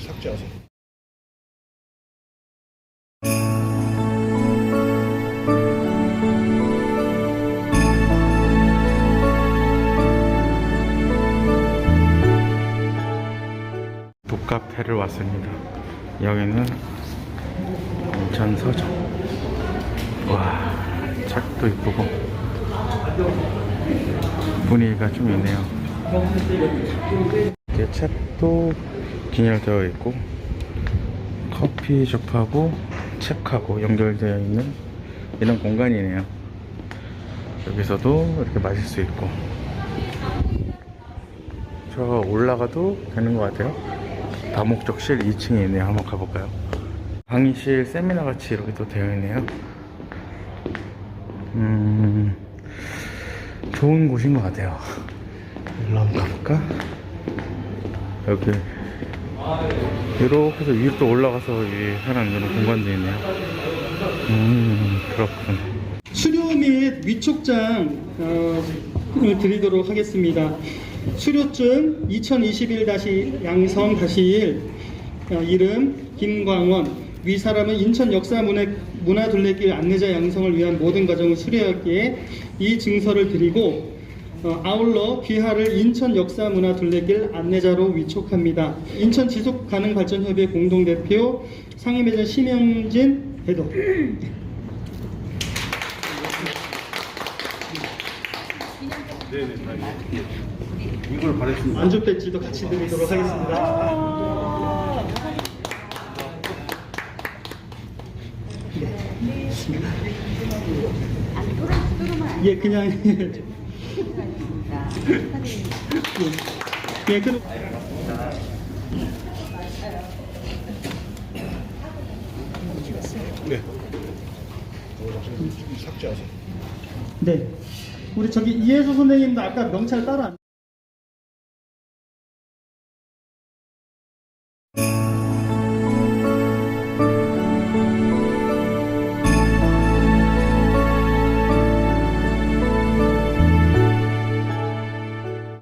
삭제하세요. 북카페를 왔습니다. 여기는 인천 서점. 와, 책도 이쁘고 분위기가 좀 있네요. 이렇게 책도 진열되어 있고 커피숍하고 책하고 연결되어 있는 이런 공간이네요. 여기서도 이렇게 마실 수 있고 저 올라가도 되는 것 같아요. 다목적실 2층에 있네요. 한번 가볼까요? 강의실 세미나 같이 이렇게 또 되어 있네요. 음, 좋은 곳인 것 같아요. 일로 한번 가볼까? 여기 이렇게 해서 위로 또 올라가서 위에 하는 이런 공간도 있네요. 음, 그렇군. 수료 및 위촉장 어, 을 드리도록 하겠습니다. 수료증 2021-양성-1 어, 이름 김광원 위사람은 인천 역사 문화, 문화 둘레길 안내자 양성을 위한 모든 과정을 수료하기에 이 증서를 드리고 어, 아울러 귀하를 인천 역사 문화 둘레길 안내자로 위촉합니다. 인천 지속 가능 발전 협의회 공동 대표 상임회장 심영진 회도. 이걸 바랬습니다. 안주 배지도 같이 드리도록 하겠습니다. 예, 그냥 예, 그 네. 삭제하세요. 네. 우리 저기 이혜수 선생님도 아까 명찰 따로 안